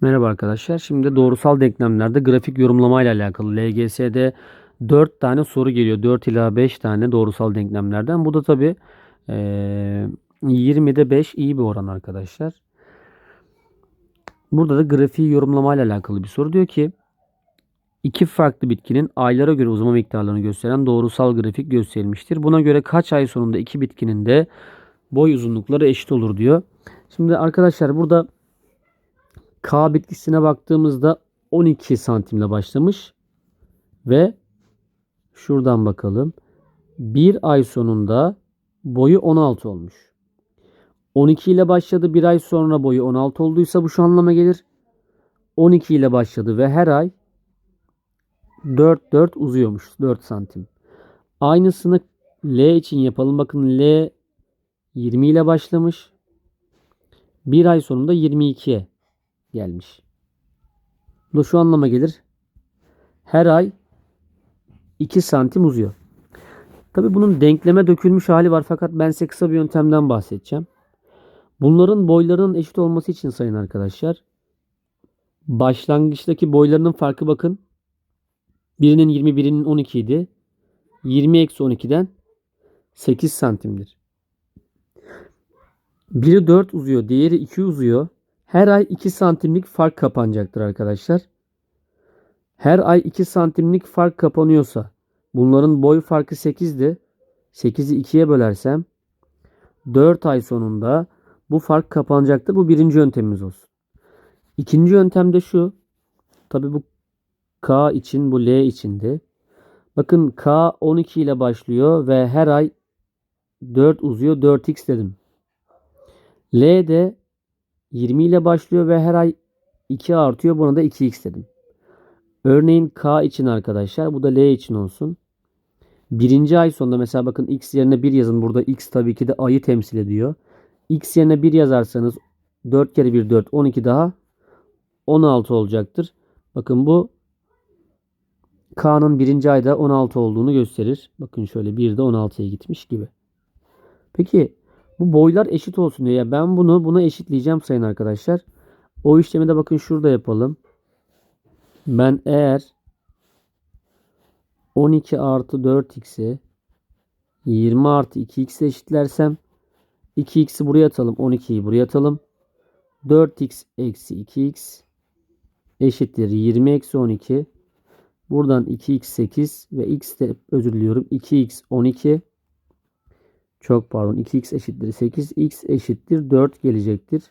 Merhaba arkadaşlar. Şimdi doğrusal denklemlerde grafik yorumlama ile alakalı LGS'de 4 tane soru geliyor. 4 ila 5 tane doğrusal denklemlerden. Bu da tabi 20'de 5 iyi bir oran arkadaşlar. Burada da grafiği yorumlama ile alakalı bir soru. Diyor ki iki farklı bitkinin aylara göre uzama miktarlarını gösteren doğrusal grafik gösterilmiştir. Buna göre kaç ay sonunda iki bitkinin de boy uzunlukları eşit olur diyor. Şimdi arkadaşlar burada K bitkisine baktığımızda 12 santimle başlamış ve şuradan bakalım. Bir ay sonunda boyu 16 olmuş. 12 ile başladı bir ay sonra boyu 16 olduysa bu şu anlama gelir. 12 ile başladı ve her ay 4 4 uzuyormuş 4 santim. Aynısını L için yapalım. Bakın L 20 ile başlamış. Bir ay sonunda 22'ye gelmiş. Bu da şu anlama gelir. Her ay 2 santim uzuyor. Tabi bunun denkleme dökülmüş hali var fakat ben size kısa bir yöntemden bahsedeceğim. Bunların boylarının eşit olması için sayın arkadaşlar. Başlangıçtaki boylarının farkı bakın. Birinin 20 birinin 12 idi. 20 eksi 12'den 8 santimdir. Biri 4 uzuyor, diğeri 2 uzuyor. Her ay 2 santimlik fark kapanacaktır arkadaşlar. Her ay 2 santimlik fark kapanıyorsa bunların boy farkı 8'di. 8'i 2'ye bölersem 4 ay sonunda bu fark kapanacaktır. Bu birinci yöntemimiz olsun. İkinci yöntem de şu. Tabi bu K için bu L içindi. Bakın K 12 ile başlıyor ve her ay 4 uzuyor. 4x dedim. L de 20 ile başlıyor ve her ay 2 artıyor. Buna da 2x dedim. Örneğin K için arkadaşlar. Bu da L için olsun. Birinci ay sonunda mesela bakın x yerine 1 yazın. Burada x tabii ki de ayı temsil ediyor. x yerine 1 yazarsanız 4 kere 1 4 12 daha 16 olacaktır. Bakın bu K'nın birinci ayda 16 olduğunu gösterir. Bakın şöyle 1 de 16'ya gitmiş gibi. Peki bu boylar eşit olsun diye. Yani ben bunu buna eşitleyeceğim sayın arkadaşlar. O işlemi de bakın şurada yapalım. Ben eğer 12 artı 4x'i 20 artı 2x eşitlersem 2x'i buraya atalım. 12'yi buraya atalım. 4x eksi 2x eşittir 20 eksi 12. Buradan 2x 8 ve x de özür diliyorum. 2x 12 çok pardon 2x eşittir 8 x eşittir 4 gelecektir.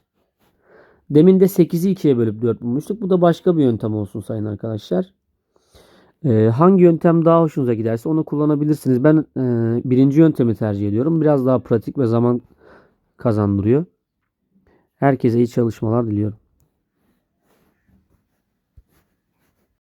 Demin de 8'i 2'ye bölüp 4 bulmuştuk. Bu da başka bir yöntem olsun sayın arkadaşlar. Ee, hangi yöntem daha hoşunuza giderse onu kullanabilirsiniz. Ben e, birinci yöntemi tercih ediyorum. Biraz daha pratik ve zaman kazandırıyor. Herkese iyi çalışmalar diliyorum.